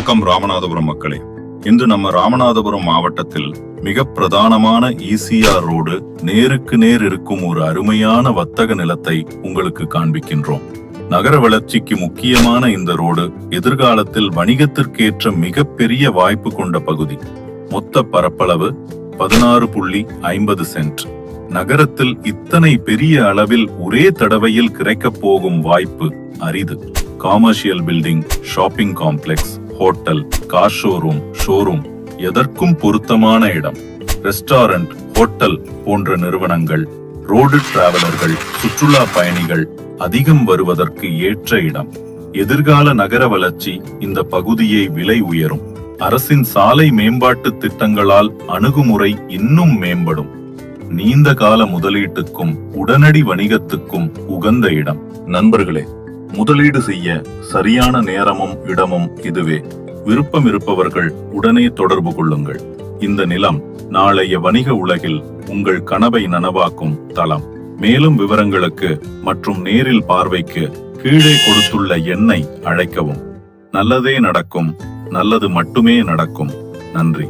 வணக்கம் ராமநாதபுரம் மக்களே. இன்று நம்ம ராமநாதபுரம் மாவட்டத்தில் மிக பிரதானமான ஈசிஆர் ரோடு நேருக்கு நேர் இருக்கும் ஒரு அருமையான வர்த்தக நிலத்தை உங்களுக்கு காண்பிக்கின்றோம். நகர வளர்ச்சிக்கு முக்கியமான இந்த ரோடு எதிர்காலத்தில் வணிகத்திற்கேற்ற மிகப்பெரிய வாய்ப்பு கொண்ட பகுதி. மொத்த பரப்பளவு பதினாறு புள்ளி ஐம்பது சென்ட். நகரத்தில் இத்தனை பெரிய அளவில் ஒரே தடவையில் கிடைக்கப் போகும் வாய்ப்பு அரிது. Commercial building shopping complex hotel car showroom showroom எதற்கும் பொருத்தமான இடம். ரெஸ்டாரண்ட் ஹோட்டல் போன்ற நிறுவனங்கள் ரோடு டிராவலர்கள் சுற்றுலா பயணிகள் அதிகம் வருவதற்கு ஏற்ற இடம். எதிர்கால நகர வளர்ச்சி இந்த பகுதியை விலை உயரும். அரசின் சாலை மேம்பாட்டு திட்டங்களால் அணுகுமுறை இன்னும் மேம்படும். நீண்ட கால முதலீட்டுக்கும் உடனடி வணிகத்துக்கும் உகந்த இடம். நண்பர்களே முதலீடு செய்ய சரியான நேரமும் இடமும் இதுவே. விருப்பம் இருப்பவர்கள் உடனே தொடர்பு கொள்ளுங்கள். இந்த நிலம் நாளைய வணிக உலகில் உங்கள் கனவை நனவாக்கும் தளம். மேலும் விவரங்களுக்கு மற்றும் நேரில் பார்வைக்கு கீழே கொடுத்துள்ள எண்ணை அழைக்கவும். நல்லதே நடக்கும் நல்லது மட்டுமே நடக்கும். நன்றி.